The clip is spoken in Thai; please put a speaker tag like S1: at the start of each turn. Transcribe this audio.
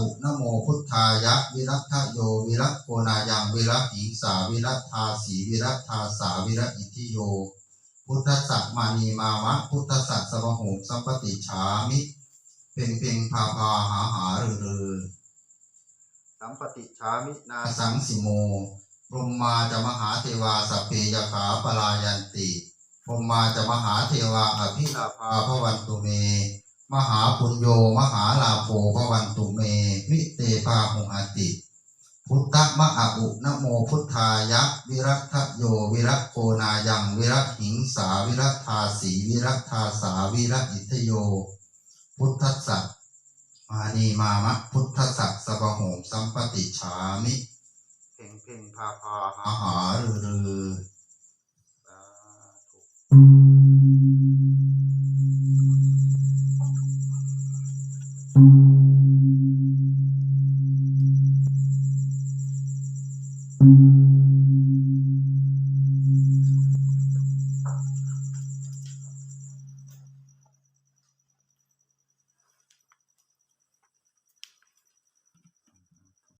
S1: อุนะโมพุทธายะวิรัตทโยวิรัตโกนายังวิรัตหิงสาวิรัตทาสีวิรัตทาสาวิรัตอิทิโย พุทธสัตมานีมามะ พุทธสัตสมโหงสัมปติฉามิเพ่งเพ่งพาพาหาหารือรือสัมปติฉามินาสังสิโมพรหมาจะมหาเทวาสพเพยขาปลายันติพรหมาจะมหาเทวาอภิลาภาพวันตุเม มหาปุญโยมหาลาโภพวันตุเมวิเตปาหุอ ติ พุทธมะอะอุนโมพุทธายะ วิรัตโยวิรัตโกนายังวิรัตหิงสาวิรัตทาสีวิรัตทาสาวิรัตอิทโย พุทธัสสะมานีมามะพุทธัสสะสะบะโหมสัมปติฉามิเพ่งเพ่งพาพาหาหารือรือสาธุ
S2: Thank mm -hmm. you.